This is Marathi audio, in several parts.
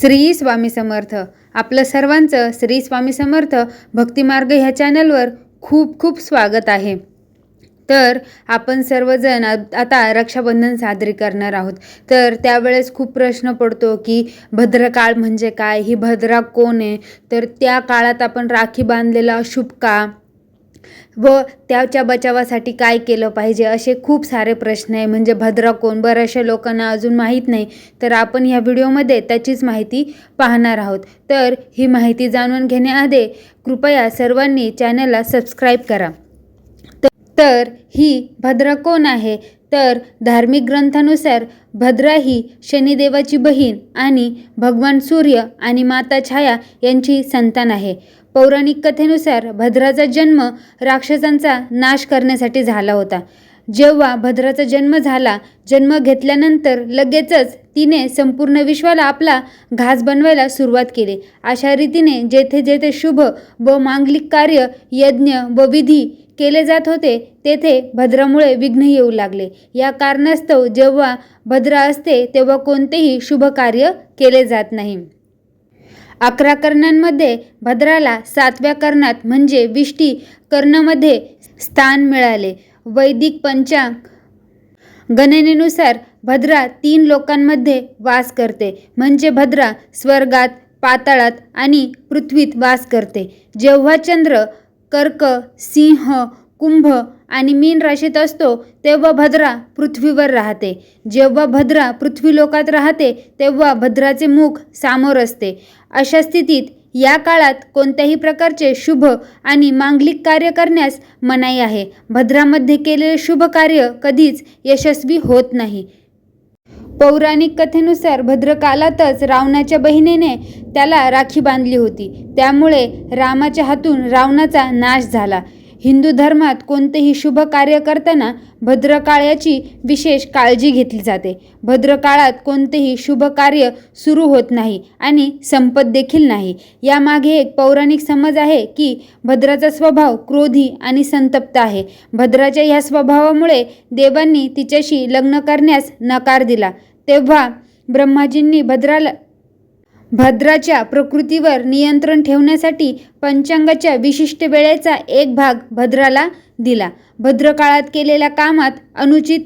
श्री स्वामी समर्थ. आपलं सर्वांचं श्री स्वामी समर्थ भक्तिमार्ग ह्या चॅनलवर खूप खूप स्वागत आहे. तर आपण सर्वजण आ- आता रक्षाबंधन साजरी करणार आहोत. तर त्यावेळेस खूप प्रश्न पडतो की भद्रकाळ म्हणजे काय? ही भद्रा कोण आहे? तर त्या काळात आपण राखी बांधलेला अशुभ का व त्याच्या बचावासाठी काय केलं पाहिजे असे खूप सारे प्रश्न आहे. म्हणजे भद्रा कोण? बऱ्याचशा लोकांना अजून माहीत नाही. तर आपण ह्या व्हिडिओमध्ये त्याचीच माहिती पाहणार आहोत. तर ही माहिती जाणून घेण्याआधी कृपया सर्वांनी चॅनलला सबस्क्राईब करा. तर ही भद्रा कोण आहे? तर धार्मिक ग्रंथानुसार भद्रा ही शनिदेवाची बहीण आणि भगवान सूर्य आणि माता छाया यांची संतान आहे. पौराणिक कथेनुसार भद्राचा जन्म राक्षसांचा नाश करण्यासाठी झाला होता. जेव्हा भद्राचा जन्म झाला जन्म घेतल्यानंतर लगेचच तिने संपूर्ण विश्वाला आपला घास बनवायला सुरुवात केली. अशा रीतीने जेथे जेथे शुभ व मांगलिक कार्य यज्ञ व विधी केले जात होते तेथे भद्रामुळे विघ्न येऊ लागले. या कारणास्तव जेव्हा भद्रा असते तेव्हा कोणतेही शुभ कार्य केले जात नाही. अकरा कर्णांमध्ये भद्राला सातव्या कर्णात म्हणजे विष्टी कर्णामध्ये स्थान मिळाले. वैदिक पंचांग गणनेनुसार भद्रा तीन लोकांमध्ये वास करते. म्हणजे भद्रा स्वर्गात पाताळात आणि पृथ्वीत वास करते. जेव्हा चंद्र कर्क सिंह कुंभ आणि मीन राशीत असतो तेव्हा भद्रा पृथ्वीवर राहते. जेव्हा भद्रा पृथ्वीलोकात राहते तेव्हा भद्राचे मुख सामोर असते. अशा स्थितीत या काळात कोणत्याही प्रकारचे शुभ आणि मांगलिक कार्य करण्यास मनाई आहे. भद्रामध्ये केलेले शुभ कार्य कधीच यशस्वी होत नाही. पौराणिक कथेनुसार भद्रकालातच रावणाच्या बहिणीने त्याला राखी बांधली होती. त्यामुळे रामाच्या हातून रावणाचा नाश झाला. हिंदू धर्मात कोणतेही शुभ कार्य करताना भद्रकाळ्याची विशेष काळजी घेतली जाते. भद्रकाळात कोणतेही शुभ कार्य सुरू होत नाही आणि संपत देखील नाही. यामागे एक पौराणिक समज आहे की भद्राचा स्वभाव क्रोधी आणि संतप्त आहे. भद्राच्या ह्या स्वभावामुळे देवांनी तिच्याशी लग्न करण्यास नकार दिला. तेव्हा ब्रह्माजींनी भद्राला भद्राच्या प्रकृतीवर नियंत्रण ठेवण्यासाठी पंचांगाच्या विशिष्ट वेळेचा एक भाग भद्राला दिला. भद्रकाळात केलेल्या कामात अनुचित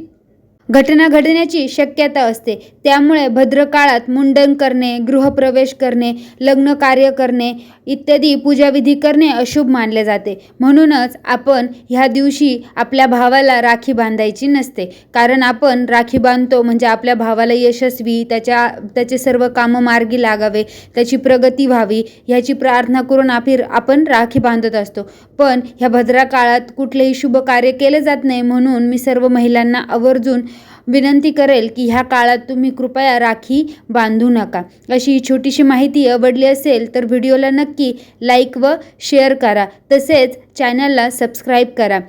घटना घडण्याची शक्यता असते. त्यामुळे भद्रकाळात मुंडन करणे गृहप्रवेश करणे लग्न कार्य करणे इत्यादी पूजाविधी करणे अशुभ मानले जाते. म्हणूनच आपण ह्या दिवशी आपल्या भावाला राखी बांधायची नसते. कारण आपण राखी बांधतो म्हणजे आपल्या भावाला यशस्वी त्याच्या त्याचे सर्व कामं मार्गी लागावे त्याची प्रगती व्हावी ह्याची प्रार्थना करून आपली आपण राखी बांधत असतो. पण ह्या भद्रा काळात कुठलेही शुभ कार्य केले जात नाही म्हणून मी सर्व महिलांना आवर्जून विनंती करेल की ह्या काळात तुम्ही कृपया राखी बांधू नका. अशी छोटीशी माहिती आवडली असेल तर व्हिडिओला नक्की लाईक व शेअर करा. तसेच चॅनलला सबस्क्राईब करा.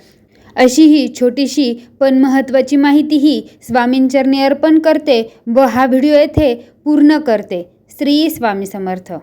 अशी ही छोटीशी पण महत्त्वाची माहिती ही स्वामींचरणी अर्पण करते व हा व्हिडिओ येथे पूर्ण करते. श्री स्वामी समर्थ.